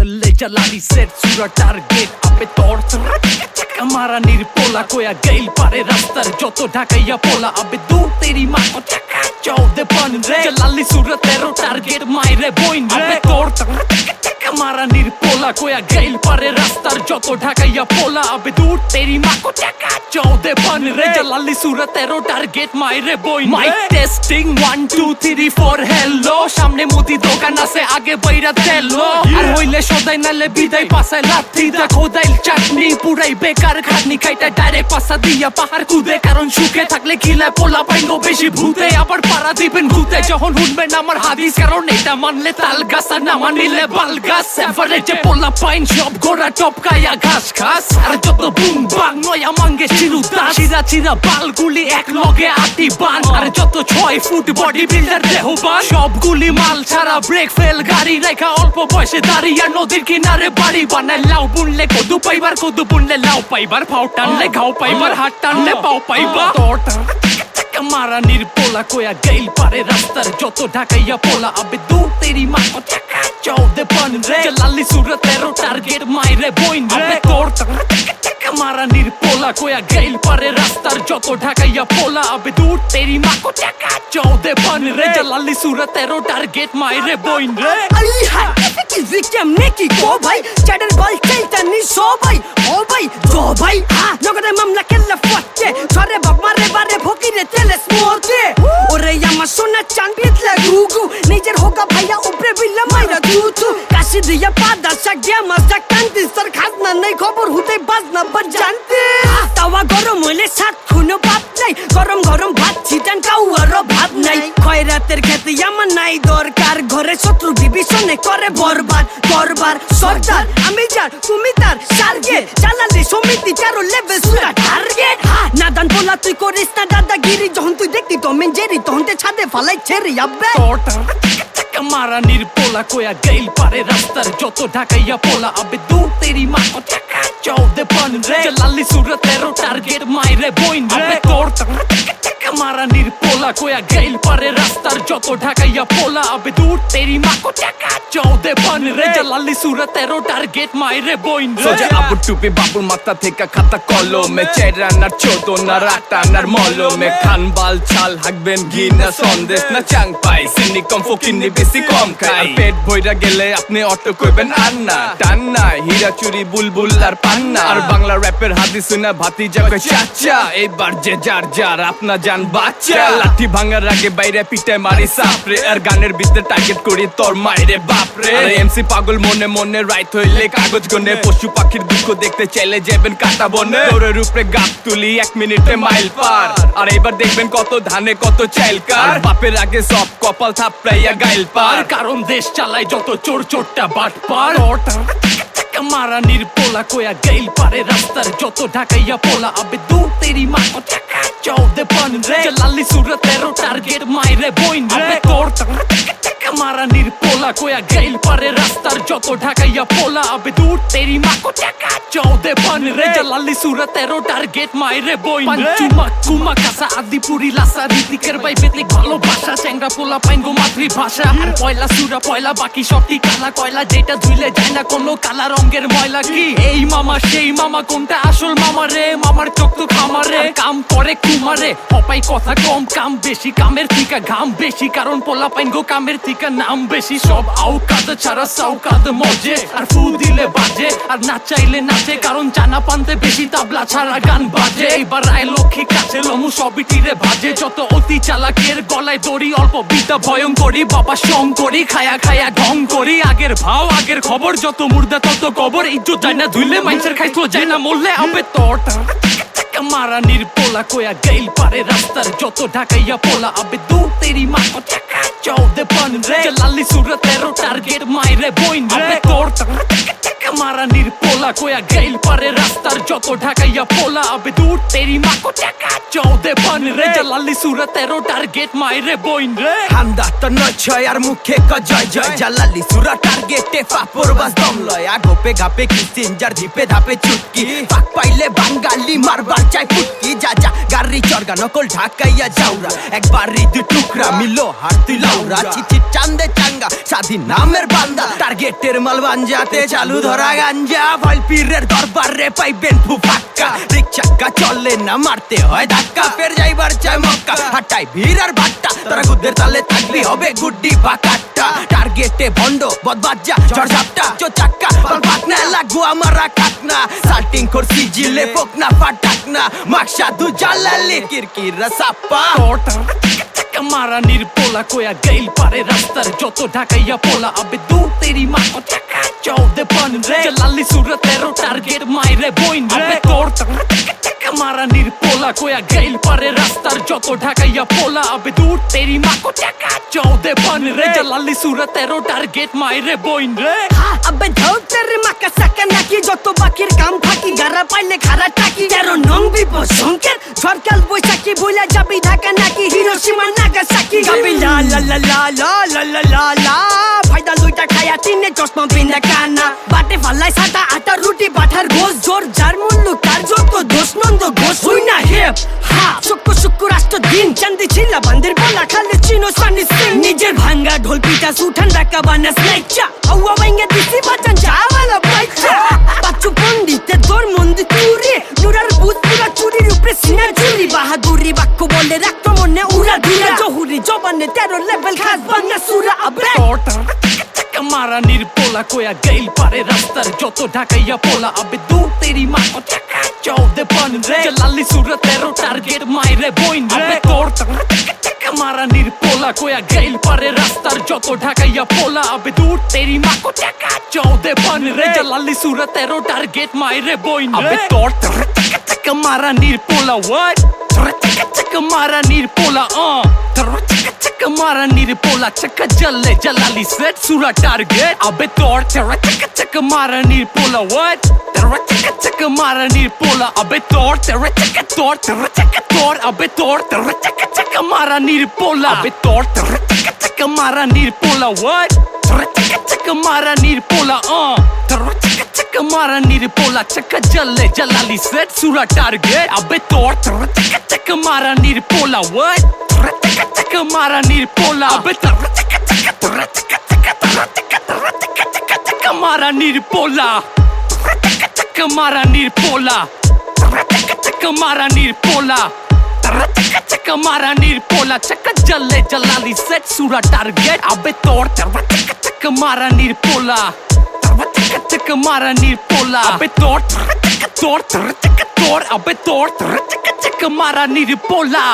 চললে জ্বালালি সেট সুরা টার্গেট আপে তোর মারানির নির্পোলা। কোয়া গেইল পারে রাস্তার যত ঢাকাইয়া পোলা। আবে দূর তেরি মা কো টাকা চৌদে পান রে। জ্বালালি সুরা তেরো টার্গেট মাইরে বইন রে। তোর মারানির নির্পোলা। কোয়া গেইল পারে রাস্তার যত ঢাকাইয়া পোলা আবে দূর তেরি মা কো টাকা চৌদে পন রে জ্বালালি সুরা তেরো টার্গেট মাইরে বইন mike testing one two three four hello সামনে মুদি দোকান আছে আগে বইরা তেলো আর হইলে সদাই নালে বিদায় পাশায় লাথি দা খোদাইল চাটনি পুরাই বেকার খাটনি খাইটা ডাইরেক্ট পাশা দিয়া পাহাড় কুদে কারণ সুখে থাকলে খিলে পোলা পাইনো বেশি ভূতে আবার পাড়া দিবেন ভূতে যখন শুনবেন আমার হাদিস কারণ এটা মানলে তাল গাছ আর না মানিলে বাল গাছ এভারেজে পোলা পাইন সব গোড়া টপকায়া ঘাস খাস আর যত বুম বাং নয়া মাঙ্গে চিরু দাস চিরা চিরা বালগুলি এক লগে আটি বান, আর যত ছয় ফুট বডি বিল্ডার দেহবান। সবগুলি মাল ছাড়া ব্রেক ফেল গাড়ি রেখা, অল্প বয়সে দাঁড়িয়ে নদীর কিনারে বাড়ি বানায়। লাউ বুনলে কদু পাইবার, কদু বুনলে লাউ পাইবার ফাও টানলে ঘাও পাইবার, হাত টানলে পাও পাইবা তোর মারানির পোলা কোয়া গেইল পারে রাস্তার যত ঢাকাইয়া পোলা, আবে দূর তেরি মা কো টাকা চৌদে পান রে। লালি সুরা তেরো টার্গেট মাইরে বইন রে। তোর মারানির পোলা কোয়া গেইল পারে রাস্তার যত ঢাকাইয়া পোলা আবে দূর তেরি মা কো টাকা চৌদে পন রে লালি সুরা তেরো টার্গেট মাইরে বইন রে আই হাই কি কেমনে কি গো ভাই চ্যাডের বল চাইতানি সবাই ও ভাই গো ভাই হা নগদে মামলা কেল্লা ফটকে সরে বাপ মারে বারে ফকিরে তেলে স্মোরকে ওরে আমার সোনা চান বিতলা গুগু নিজের হোকা ভাইয়া উপরে বিল্লা মাইরা দুতু কাশি দিয়া পাদা সাগিয়া মাসা কান্দি সর খাজনা নাই খবর হুতে বাজনা বাজানতে তাওয়া গরম হইলে সাত খুনো বাপ নাই। গরম গরম ভাত ছিটান কাউয়ারও ভাত নাই। খয়রাতের খেতে আমার নাই দরকার। ঘরে শত্রু বিভীষণে করে বরবাদ করবার সর্দার আমি যার তুমি তার সার্গে চালালে সমিতি চারো লেবে সুরা টার্গেট নাদান বলা তুই করিস না দাদাগিরি। যখন তুই দেখতি টমেন জেরি তখন তে ছাদে ফালাই ছেড়ি আব্বে মারানির পোলা কোয়া গেইল পারে রাস্তার যত ঢাকাইয়া পোলা আবে দূর তেরি মা কো টাকা চৌদে পন রে। লালি সুরা তেরো টার্গেট মাইরে বইন রে। তোর মারানির পোলা কোয়া গেইল পারে রাস্তার যত ঢাকাইয়া পোলা আবে দূর তেরি মা কো টাকা চৌদে পন রে। লালি সুরা তেরো টার্গেট মাইরে বইন রে। সোজা আবু টুপি বাবুর মাথা থেকে খাতা কলমে চেরানার চোদনার আটানার মলমে। খান বাল ছাল হাকবেন ঘি না সন্দেশ না চাং পাই চিনি কম ফকিনি বেশি কম খাই। পেট ভইরা গেলে আপনি অটো কইবেন আন্না টান হীরা চুরি বুলবুল আর পান্না। আর বাংলা র্যাপের হাদি শুনে ভাতি যাবে চাচা এইবার যে যার যার আপনা জান বাচ্চা। লাঠি ভাঙার আগে বাইরে পিঠে মারি সাপরে আর গানের ভিতরে টার্গেট করি তোর মাইরে বাপরে এমসি পাগল মনে মনে রাইট হইলে কাগজ গনে পশু পাখির দুঃখ দেখতে চাইলে যাবেন কাটা বনে। দৌড়ের উপরে গাপ তুলি এক মিনিটে মাইল পার। আর এবার দেখবেন কত ধানে কত চাইল কার। বাপের আগে সব কপাল থাপড়াইয়া গাইল পার। কারণ দেশ চালায় যত চোর চোরটা বাট পার। মারানির নির্পোলা কোয়া গেইল পারে রাস্তার যত ঢাকাইয়া পোলা আবে দূর তেরি মা কো টাকা চৌদে পন রে। লালি সুরা তেরো টার্গেট মাইরে বইন রে। তোর মারানির পোলা কোয়া গেইল পারে রাস্তার যত ঢাকাইয়া পোলা আবে দূর তেরি মা কো টাকা চৌদে পন রে। লালি সুরা তেরো টার্গেট মাইরে বইন চুমা কুমা কাসা আদিপুরি লাসা রীতিকের বাই পেতলি ভালোবাসা। চ্যাংরা পোলা পাইন গো মাতৃভাষা। আর পয়লা সুরা পয়লা বাকি সব কালা কয়লা। যেটা ধুইলে যায় না কোনো কালা রঙের ময়লা কি? এই মামা সেই মামা কোনটা আসল মামা রে? মামার চোখ তো খামারে কাম করে কুমারে। অপাই কথা কম কাম বেশি কামের থিকা ঘাম বেশি। কারণ পোলা পাইন গো কামের থিকা নাম বেশি, সব আউ কাদ ছাড়া সাউ কাদ মজে। আর ফু দিলে বাজে, আর না চাইলে নাচে, কারণ জানা পানতে বেশি তাবলা ছাড়া গান বাজে। এইবার আয় লক্ষ্মী কাছে লমু, সবই তীরে ভাজে। যত অতি চালাকের গলায় দড়ি, অল্প বিদ্যা ভয়ঙ্করী বাবা সং করি, খায়া খায়া ঢং করি। আগের ভাও, আগের খবর, যত মুর্দা তত কবর। ইজ্জত যায় না ধুইলে মাইসের খাইতো যায় না মরলে আবে তোরটা মারানির পোলা কোয়া গেইল পারে রাস্তার যত ঢাকাইয়া পোলা, আবে দূর তেরি মা কো টাকা চৌদে পান রে। লালি সুরা তেরো টার্গেট মাইরে বইন রে। তোর টিকা মারা নির্পোলা কোয়া গেইল পারে রাস্তার যত ঢাকাইয়া পোলা আবে দূর তেরি মাকো টাকা চৌদে বন রে। জালালি সুরত এরো টার্গেট মাইরে বইন রে। হান্দা তো নয় ছয় আর মুখে ক জয় জয়। জালালি সুরা টার্গেটে ফাপর বাস দম লয়। আগোপে ঘাপে কি সিনজার ধিপে চুটকি ফাঁক পাইলে বাঙ্গালি মারবার চাই ফুটকি। যা যা গাড়ি চরগা নকল ঢাকাইয়া যাওরা। একবার দুই টুকরা মিলো হার তুই লাউরা। চিঠি চান্দে চাঙ্গা স্বাধীন নামের বান্দা। টার্গেটের মাল বাঞ্জাতে চালু ধরা। গাঞ্জা ফল পীরের দরবারে পাইবেন ফুফাক্কা। রিক্সাক্কা চলে না, মারতে হয় ধাক্কা। ফের যাইবার চায় মক্কা হাটাই ভিড় আর ভাট্টা। তারা গুদের তালে থাকবি হবে গুড্ডি বাকাট্টা টার্গেটে ভন্ড বদবাজ্জা ঝড়ঝাপটা চো চাক্কা পাকনা লাগু আমারা কাটনা সাল্টিং করছি, জিলে ফোকনা, ফাটাকনা। মাকসা দু জালালে কিরকিরা সাপ্পা। একটা মারা নির্পোলা কোয়া গেইল পারে রাস্তার যত ঢাকাইয়া পোলা, আবে দূর তেরি মা কথা কাচাও দে পান রে। লালি সুরা তেরো টার্গেট মাইরে বইন রে। তোর তাকড়া টিকা মারা নির্পোলা কোয়া গেইল পারে রাস্তার যত ঢাকাইয়া পোলা আবে দূর তেরি মাকো টাকা চৌদে বন রে। জালালি সুরত এরো টার্গেট মাইরে বইন রে। আবে ধৌতের মাকা সাকা নাকি যত বাকির কাম ফাঁকি গারা পাইলে খারা টাকি। তেরো নং বিপদ সংকেত সরকার বৈশাখী বইলা যাবি ঢাকা নাকি হিরোসীমা নাগাসাকি। গাবি লা লা লা লা লা লা লা লা লা ফায়দা লুইটা খায়া তিনে চশমা পিনা কানা। বাটে ফাল্লাই সাদা আটা রুটি পাঠার ঘোষ জোর যার মূল্য নন্দ ঘোষ হই না হেপ হা, শুক্র শুক্র রাষ্ট্র দিন চান্দি ছিল বান্দির বলা, খালে চিনো সানি সিং নিজের ভাঙ্গা ঢোল পিটা সুঠান রাখা বানা স্নাইচা আউয়া বাইঙ্গা দিছি বাচান যাওয়ালা বাইচা বাচ্চু পন্ডিতে তোর মন্দির তুরে নুরার ভূত পুরা চুরির উপরে সিনা চুরি বাহাদুরি বাক্য বলে আক্রমণে উড়া ধুরা। জহুরি জবানে তেরো লেভেল খাস বাংলা সুরা আবে মারা নির্পোলা কোয়া গেইল পারে রাস্তার যত ঢাকাইয়া পোলা। আবে দূর তেরি মাকো টাকা চৌদে বন রে। জালালি সুরত এরো টার্গেট মাইরে বইন রে। আবে তোরটা টিকা মারা নির্পোলা কোয়া গেইল পারে রাস্তার যত ঢাকাইয়া পোলা। আবে দূর তেরি মাকো টাকা চৌদে বন রে। জালালি সুরত এরো টার্গেট মাইরে বইন রে। আবে তোরটা টিকা মারা নির্পোলা what? টিকা টিকা মারা নির্পোলা uh चक्का मारा नीर पोला चक जल्ले जलाली सेट सूरा टारगेट अबे तोड़, तेरा चक चक मारा नीर पोला व्हाट तेरा चक चक मारा नीर पोला, अबे तोड़, तेरा चक तोड़, तेरा चक तोड़, अबे तोड़, तेरा चक चक मारा नीर पोला। अबे तोड़, तेरा चक चक मारा नीर पोला व्हाट तेरा चक चक मारा नीर पोला आ तेरा चक चक मारा नीर पोला चक जल्ले जलाली सेट सूरा टारगेट अबे तोड़, तेरा चक चक मारा नीर पोला व्हाट तेरा चक तक मारा निरपोला अबे तर तक तक तर तक तक तर तक तर तक तक तक मारा निरपोला तक तक मारा निरपोला तक तक मारा निरपोला तक मारा निरपोला चक जल्ले जलाली सेट सूरा टारगेट अबे तोड़ तर तक तक मारा निरपोला तक तक मारा निरपोला अबे तोड़ तक तोड़ तर तक तोड़ अबे तोड़ तर तक तक मारा निरपोला